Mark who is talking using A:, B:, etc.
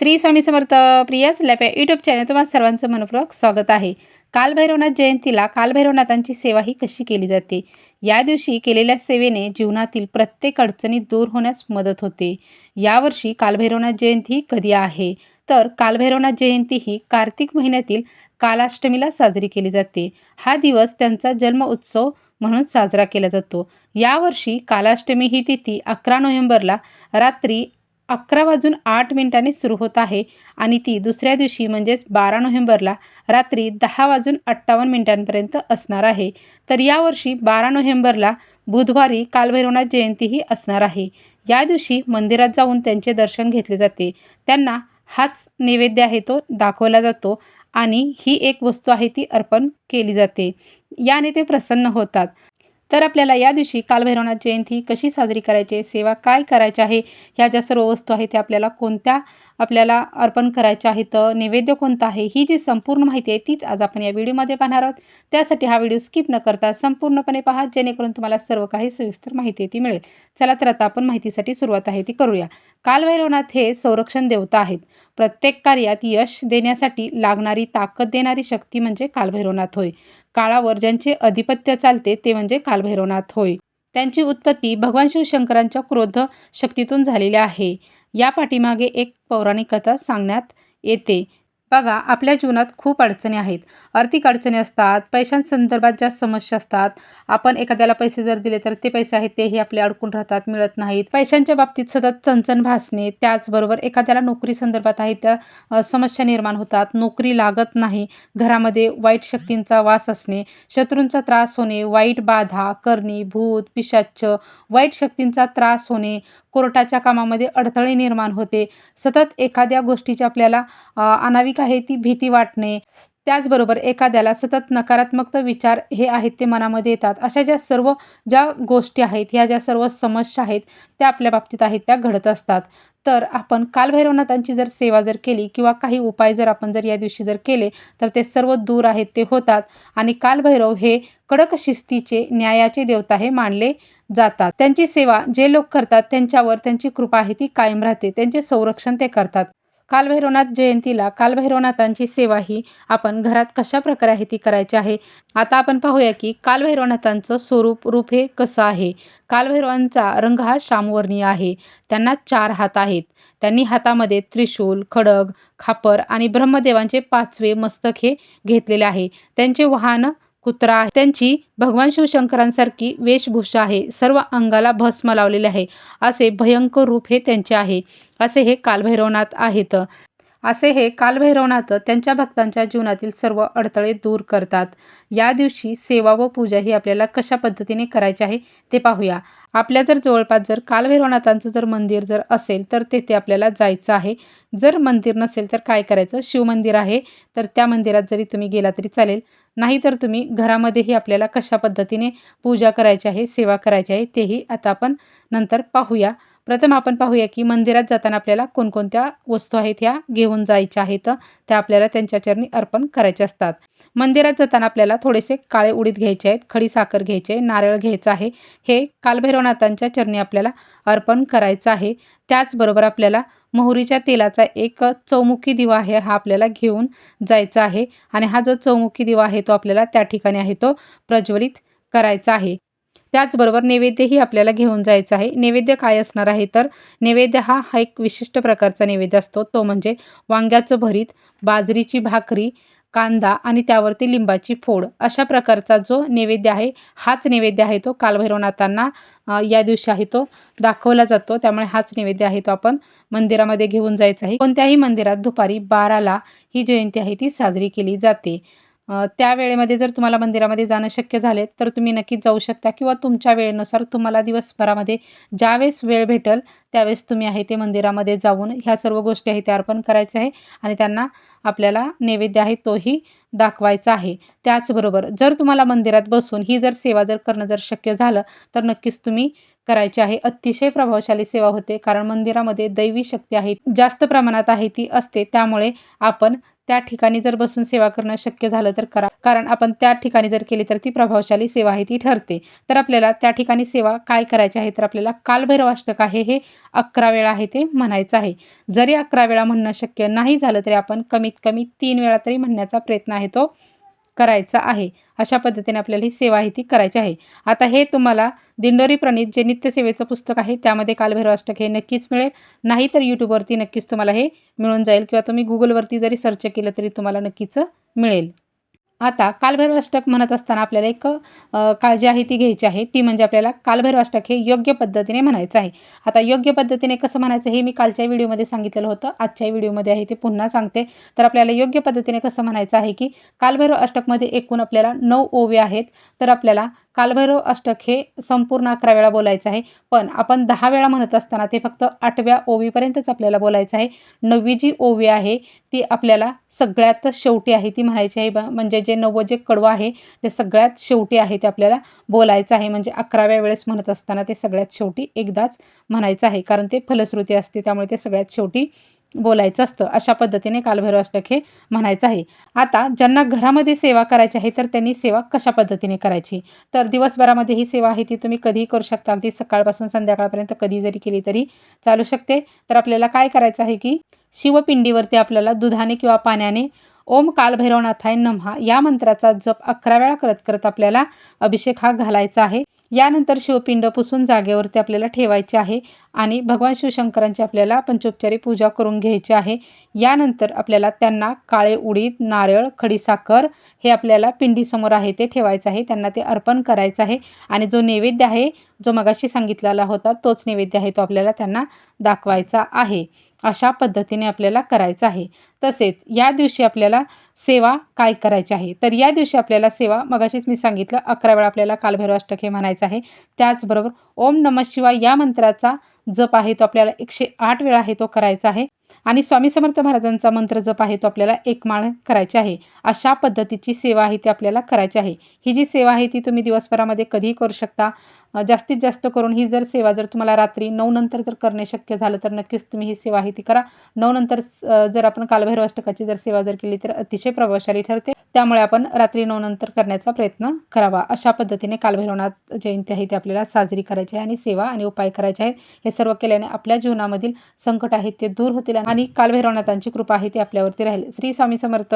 A: श्री स्वामी समर्थ प्रियाच लॅप या यूट्यूब चॅनल तुम्हाला सर्वांचं मनपूर्वक स्वागत आहे. कालभैरवनाथ जयंतीला कालभैरवनाथांची सेवा ही कशी केली जाते? या दिवशी केलेल्या सेवेने जीवनातील प्रत्येक अडचणी दूर होण्यास मदत होते. यावर्षी कालभैरवनाथ जयंती कधी आहे? तर कालभैरवनाथ जयंती ही कार्तिक महिन्यातील कालाष्टमीला साजरी केली जाते. हा दिवस त्यांचा जन्म उत्सव म्हणून साजरा केला जातो. यावर्षी कालाष्टमी ही तिथी अकरा नोव्हेंबरला रात्री अकरा वाजून आठ मिनिटांनी सुरू होत आहे आणि ती दुसऱ्या दिवशी म्हणजेच बारा नोव्हेंबरला रात्री दहा वाजून अठ्ठावन्न मिनिटांपर्यंत असणार आहे. तर यावर्षी बारा नोव्हेंबरला बुधवारी कालभैरवनाथ जयंतीही असणार आहे. या दिवशी मंदिरात जाऊन त्यांचे दर्शन घेतले जाते. त्यांना हाच नैवेद्य आहे तो दाखवला जातो आणि ही एक वस्तू आहे ती अर्पण केली जाते. याने ते प्रसन्न होतात. तर आपल्याला या दिवशी कालभैरवनाथ जयंती कशी साजरी करायची आहे सेवा काय करायची आहे ह्या ज्या सर्व वस्तू आहेत त्या आपल्याला कोणत्या आपल्याला अर्पण करायच्या आहेत नैवेद्य कोणता आहे ही जी संपूर्ण माहिती आहे तीच आज आपण या व्हिडिओमध्ये पाहणार आहोत. त्यासाठी हा व्हिडिओ स्किप न करता संपूर्णपणे पहा जेणेकरून तुम्हाला सर्व काही सविस्तर माहिती ती मिळेल. चला तर आता आपण माहितीसाठी सुरुवात आहे ती करूया. कालभैरवनाथ हे संरक्षण देवता आहेत. प्रत्येक कार्यात यश देण्यासाठी लागणारी ताकद देणारी शक्ती म्हणजे कालभैरवनाथ होय. काळावर ज्यांचे अधिपत्य चालते ते म्हणजे कालभैरवनाथ होय. त्यांची उत्पत्ती भगवान शिवशंकरांच्या क्रोध शक्तीतून झालेली आहे. या पाठीमागे एक पौराणिक कथा सांगण्यात येते. बघा आपल्या जीवनात खूप अडचणी आहेत. आर्थिक अडचणी असतात पैशांसंदर्भात ज्या समस्या असतात आपण एखाद्याला पैसे जर दिले तर ते पैसे आहेत तेही आपले अडकून राहतात मिळत नाहीत. पैशांच्या बाबतीत सतत चणचण भासणे त्याचबरोबर एखाद्याला नोकरी संदर्भात आहे त्या समस्या निर्माण होतात. नोकरी लागत नाही घरामध्ये वाईट शक्तींचा वास असणे शत्रूंचा त्रास होणे वाईट बाधा करणे भूत पिशाच्च वाईट शक्तींचा त्रास होणे कोर्टाच्या कामामध्ये अडथळे निर्माण होते. सतत एखाद्या गोष्टीची आपल्याला अनाविक आहे ती भीती वाटणे. त्याचबरोबर एखाद्याला सतत नकारात्मक विचार हे आहेत ते मनामध्ये येतात. अशा ज्या सर्व ज्या गोष्टी आहेत ह्या ज्या सर्व समस्या आहेत त्या आपल्या बाबतीत आहेत त्या घडत असतात. तर आपण कालभैरवनाथांची जर सेवा जर केली किंवा काही उपाय जर आपण जर या दिवशी जर केले तर ते सर्व दूर आहेत ते होतात. आणि कालभैरव हे कडक शिस्तीचे न्यायाचे देवता हे मानले जातात. त्यांची सेवा जे लोक करतात त्यांच्यावर त्यांची कृपा आहे ती कायम राहते. त्यांचे संरक्षण ते करतात. कालभैरवनाथ जयंतीला कालभैरवनाथांची सेवा ही आपण घरात कशा प्रकारे आहे ती करायची आहे? आता आपण पाहूया की कालभैरवनाथांचं स्वरूप रूप हे कसं आहे? कालभैरवांचा रंग हा श्यामवर्णीय आहे. त्यांना चार हात आहेत. त्यांनी हातामध्ये त्रिशूल खडग खापर आणि ब्रह्मदेवांचे पाचवे मस्तक हे घेतलेले आहे. त्यांचे वाहन कुत्रा आहे. त्यांची भगवान शिवशंकरांसारखी वेशभूषा आहे. सर्व अंगाला भस्म लावलेले आहे. असे भयंकर रूप हे त्यांचे आहे. असे हे कालभैरवनाथ आहेत. असे हे कालभैरवनाथ त्यांच्या भक्तांच्या जीवनातील सर्व अडथळे दूर करतात. या दिवशी सेवा व पूजा ही आपल्याला कशा पद्धतीने करायची आहे ते पाहूया. आपल्या जर जवळपास जर कालभैरवनाथांचं जर मंदिर जर असेल तर तेथे आपल्याला जायचं आहे. जर मंदिर नसेल तर काय करायचं? शिवमंदिर आहे तर त्या मंदिरात जरी तुम्ही गेला तरी चालेल. नाहीतर तुम्ही घरामध्येही आपल्याला कशा पद्धतीने पूजा करायची आहे सेवा करायची आहे तेही आता आपण नंतर पाहूया. प्रथम आपण पाहूया की मंदिरात जाताना आपल्याला कोणकोणत्या वस्तू आहेत ह्या घेऊन जायच्या आहेत त्या आपल्याला त्यांच्या चरणी अर्पण करायच्या असतात. मंदिरात जाताना आपल्याला थोडेसे काळे उडीद घ्यायचे आहेत खडी साखर घ्यायचे नारळ घ्यायचं आहे. हे कालभैरवनाथांच्या चरणी आपल्याला अर्पण करायचं आहे. त्याचबरोबर आपल्याला मोहरीच्या तेलाचा एक चौमुखी दिवा आहे हा आपल्याला घेऊन जायचा आहे. आणि हा जो चौमुखी दिवा आहे तो आपल्याला त्या ठिकाणी आहे तो प्रज्वलित करायचा आहे. त्याचबरोबर नैवेद्यही आपल्याला घेऊन जायचं आहे. नैवेद्य काय असणार आहे? तर नैवेद्य हा हा एक विशिष्ट प्रकारचा नैवेद्य असतो. तो म्हणजे वांग्याचं भरीत बाजरीची भाकरी कांदा आणि त्यावरती लिंबाची फोड. अशा प्रकारचा जो नैवेद्य आहे हाच नैवेद्य आहे तो कालभैरवनाथांना या दिवशी आहे तो दाखवला जातो. त्यामुळे हाच नैवेद्य आहे तो आपण मंदिरामध्ये घेऊन जायचा आहे. कोणत्याही मंदिरात दुपारी बाराला ही जयंती आहे ती साजरी केली जाते. त्या वेळेमध्ये जर तुम्हाला मंदिरामध्ये जाणं शक्य झाले तर तुम्ही नक्कीच जाऊ शकता किंवा तुमच्या वेळेनुसार तुम्हाला दिवसभरामध्ये ज्यावेळेस वेळ भेटेल त्यावेळेस तुम्ही आहे ते मंदिरामध्ये जाऊन ह्या सर्व गोष्टी आहे त्या अर्पण करायचं आहे आणि त्यांना आपल्याला नैवेद्य आहे तोही दाखवायचा आहे. त्याचबरोबर जर तुम्हाला मंदिरात बसून ही जर सेवा जर करणं जर शक्य झालं तर नक्कीच तुम्ही करायची आहे. अतिशय प्रभावशाली सेवा होते कारण मंदिरामध्ये दैवी शक्ती आहे जास्त प्रमाणात आहे ती असते त्यामुळे आपण त्या ठिकाणी जर बसून सेवा करणं शक्य झालं तर करा. कारण आपण त्या ठिकाणी जर केली तर ती प्रभावशाली सेवा आहे ती ठरते. तर आपल्याला त्या ठिकाणी सेवा काय करायची आहे तर आपल्याला कालभैरव अष्टक आहे हे अकरा वेळा आहे ते म्हणायचं आहे. जरी अकरा वेळा म्हणणं शक्य नाही झालं तरी आपण कमीत कमी तीन वेळा तरी म्हणण्याचा प्रयत्न आहे तो करायचा आहे. अशा पद्धतीने आपल्याला ही सेवा आहे ती करायची आहे. आता हे तुम्हाला दिंडोरी प्रणित जे नित्यसेवेचं पुस्तक आहे त्यामध्ये कालभैरव अष्टक हे नक्कीच मिळेल. नाही तर यूट्यूबवरती नक्कीच तुम्हाला हे मिळून जाईल किंवा तुम्ही गुगलवरती जरी सर्च केलं तरी तुम्हाला नक्कीच मिळेल. आता कालभैरव अष्टक म्हणत असताना आपल्याला एक काळजी आहे ती घ्यायची आहे. ती म्हणजे आपल्याला कालभैरव अष्टक हे योग्य पद्धतीने म्हणायचं आहे. आता योग्य पद्धतीने कसं म्हणायचं हे मी कालच्या व्हिडिओमध्ये सांगितलेलं होतं. आजच्या व्हिडिओमध्ये आहे ते पुन्हा सांगते. तर आपल्याला योग्य पद्धतीने कसं म्हणायचं आहे की कालभैरव अष्टकमध्ये एकूण आपल्याला नऊ ओवे आहेत. तर आपल्याला कालभैरव अष्टक हे संपूर्ण अकरा वेळा बोलायचं आहे. पण आपण दहा वेळा म्हणत असताना ते फक्त आठव्या ओवीपर्यंतच आपल्याला बोलायचं आहे. नववी जी ओवी आहे ती आपल्याला सगळ्यात शेवटी आहे ती म्हणायची आहे ब- म्हणजे जे नव्वद जे कडवं आहे ते सगळ्यात शेवटी आहे ते आपल्याला बोलायचं आहे. म्हणजे अकराव्या वेळेस म्हणत असताना ते सगळ्यात शेवटी एकदाच म्हणायचं आहे. कारण ते फलश्रुती असते त्यामुळे ते सगळ्यात शेवटी बोलायचं असतं. अशा पद्धतीने कालभैरव अष्टक हे म्हणायचं आहे. आता ज्यांना घरामध्ये सेवा करायची आहे तर त्यांनी सेवा कशा पद्धतीने करायची? तर दिवसभरामध्ये ही सेवा आहे ती तुम्ही कधीही करू शकता. अगदी सकाळपासून संध्याकाळपर्यंत कधी जरी केली तरी चालू शकते. तर आपल्याला काय करायचं आहे की शिवपिंडीवरती आपल्याला दुधाने किंवा पाण्याने ओम कालभैरवनाथाय नमहा या मंत्राचा जप अकरा वेळा करत करत आपल्याला अभिषेक हा घालायचा आहे. यानंतर शिवपिंड पुसून जागेवरती आपल्याला ठेवायचे आहे. आणि भगवान शिवशंकरांची आपल्याला पंचोपचारी पूजा करून घ्यायची आहे. यानंतर आपल्याला त्यांना काळे उडीद नारळ खडीसाखर हे आपल्याला पिंडीसमोर आहे ते ठेवायचं आहे. त्यांना ते अर्पण करायचं आहे. आणि जो नैवेद्य आहे जो मगाशी सांगितलेला होता तोच नैवेद्य आहे तो आपल्याला त्यांना दाखवायचा आहे. अशा पद्धतीने आपल्याला करायचं आहे. तसेच या दिवशी आपल्याला सेवा काय करायची आहे? तर या दिवशी आपल्याला सेवा मगाशीच मी सांगितलं अकरा वेळा आपल्याला कालभैरव अष्टक हे म्हणायचं आहे. त्याचबरोबर ओम नमः शिवाय या मंत्राचा जप आहे तो आपल्याला एकशे आठ वेळा आहे तो करायचा आहे. आणि स्वामी समर्थ महाराजांचा मंत्र जप आहे तो आपल्याला एक माळ करायची आहे. अशा पद्धतीची सेवा आहे ती आपल्याला करायची आहे. ही जी सेवा आहे ती तुम्ही दिवसभरामध्ये कधीही करू शकता. जास्तीत जास्त करून ही जर सेवा जर तुम्हाला रात्री नऊ नंतर जर करणे शक्य झालं तर नक्कीच तुम्ही ही सेवा आहे ती करा. नऊ नंतर जर आपण कालभैरव अष्टकाची जर सेवा जर केली तर अतिशय प्रभावशाली ठरते. त्यामुळे आपण रात्री नऊ नंतर करण्याचा प्रयत्न करावा. अशा पद्धतीने कालभैरवनाथ जयंती आहे ती आपल्याला साजरी करायची आहे आणि सेवा आणि उपाय करायचे आहेत. हे सर्व केल्याने आपल्या जीवनामधील संकट आहेत ते दूर होतील आणि कालभैरवनाथांची कृपा आहे ती आपल्यावरती राहील. श्री स्वामी समर्थ.